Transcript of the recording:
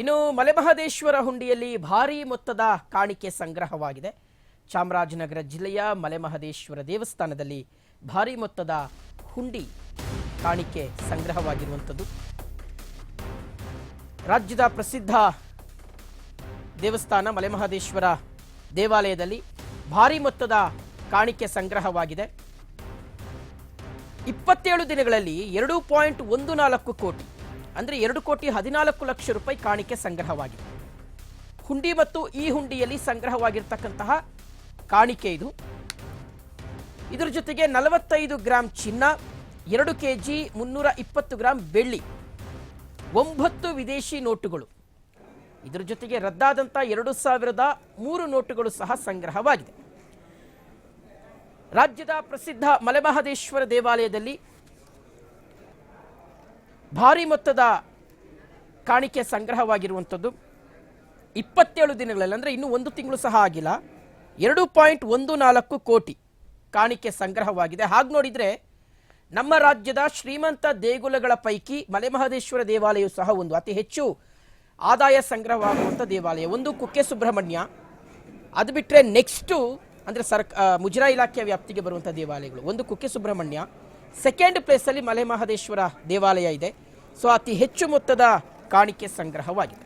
ಇನ್ನು ಮಲೆಮಹದೇಶ್ವರ ಹುಂಡಿಯಲ್ಲಿ ಭಾರೀ ಮೊತ್ತದ ಕಾಣಿಕೆ ಸಂಗ್ರಹವಾಗಿದೆ. ಚಾಮರಾಜನಗರ ಜಿಲ್ಲೆಯ ಮಲೆಮಹದೇಶ್ವರ ದೇವಸ್ಥಾನದಲ್ಲಿ ಭಾರೀ ಮೊತ್ತದ ಹುಂಡಿ ಕಾಣಿಕೆ ಸಂಗ್ರಹವಾಗಿರುವಂಥದ್ದು. ರಾಜ್ಯದ ಪ್ರಸಿದ್ಧ ದೇವಸ್ಥಾನ ಮಲೆಮಹದೇಶ್ವರ ದೇವಾಲಯದಲ್ಲಿ ಭಾರೀ ಮೊತ್ತದ ಕಾಣಿಕೆ ಸಂಗ್ರಹವಾಗಿದೆ. ಇಪ್ಪತ್ತೇಳು ದಿನಗಳಲ್ಲಿ ಎರಡು ಪಾಯಿಂಟ್ ಒಂದು ನಾಲ್ಕು ಕೋಟಿ ಅಂದರೆ ಎರಡು ಕೋಟಿ ಹದಿನಾಲ್ಕು ಲಕ್ಷ ರೂಪಾಯಿ ಕಾಣಿಕೆ ಸಂಗ್ರಹವಾಗಿದೆ. ಹುಂಡಿ ಮತ್ತು ಈ ಹುಂಡಿಯಲ್ಲಿ ಸಂಗ್ರಹವಾಗಿರ್ತಕ್ಕಂತಹ ಕಾಣಿಕೆ ಇದು. ಇದರ ಜೊತೆಗೆ ನಲವತ್ತೈದು ಗ್ರಾಂ ಚಿನ್ನ, ಎರಡು ಕೆ ಜಿ ಮುನ್ನೂರ ಇಪ್ಪತ್ತು ಗ್ರಾಂ ಬೆಳ್ಳಿ, ಒಂಬತ್ತು ವಿದೇಶಿ ನೋಟುಗಳು. ಇದರ ಜೊತೆಗೆ ರದ್ದಾದಂಥ ಎರಡು ಸಾವಿರದ ಮೂರು ನೋಟುಗಳು ಸಹ ಸಂಗ್ರಹವಾಗಿದೆ. ರಾಜ್ಯದ ಪ್ರಸಿದ್ಧ ಮಲೆಮಹದೇಶ್ವರ ದೇವಾಲಯದಲ್ಲಿ ಭಾರಿ ಮೊತ್ತದ ಕಾಣಿಕೆ ಸಂಗ್ರಹವಾಗಿರುವಂಥದ್ದು. ಇಪ್ಪತ್ತೇಳು ದಿನಗಳಲ್ಲಿ, ಅಂದರೆ ಇನ್ನೂ ಒಂದು ತಿಂಗಳು ಸಹ ಆಗಿಲ್ಲ. ಎರಡು ಪಾಯಿಂಟ್ ಒಂದು ನಾಲ್ಕು ಕೋಟಿ ಕಾಣಿಕೆ ಸಂಗ್ರಹವಾಗಿದೆ. ಹಾಗೆ ನೋಡಿದರೆ, ನಮ್ಮ ರಾಜ್ಯದ ಶ್ರೀಮಂತ ದೇಗುಲಗಳ ಪೈಕಿ ಮಲೆಮಹದೇಶ್ವರ ದೇವಾಲಯವು ಸಹ ಒಂದು. ಅತಿ ಹೆಚ್ಚು ಆದಾಯ ಸಂಗ್ರಹವಾಗುವಂಥ ದೇವಾಲಯ. ಒಂದು ಕುಕ್ಕೆ ಸುಬ್ರಹ್ಮಣ್ಯ. ಅದು ಬಿಟ್ಟರೆ ನೆಕ್ಸ್ಟು, ಅಂದರೆ ಸರ್ಕ ಮುಜರಾ ಇಲಾಖೆಯ ವ್ಯಾಪ್ತಿಗೆ ಬರುವಂಥ ದೇವಾಲಯಗಳು. ಒಂದು ಕುಕ್ಕೆ ಸುಬ್ರಹ್ಮಣ್ಯ. ಸೆಕೆಂಡ್ ಪ್ಲೇಸಲ್ಲಿ ಮಲೆ ಮಹದೇಶ್ವರ ದೇವಾಲಯ ಇದೆ. ಸೊ ಅತಿ ಹೆಚ್ಚು ಮೊತ್ತದ ಕಾಣಿಕೆ ಸಂಗ್ರಹವಾಗಿದೆ.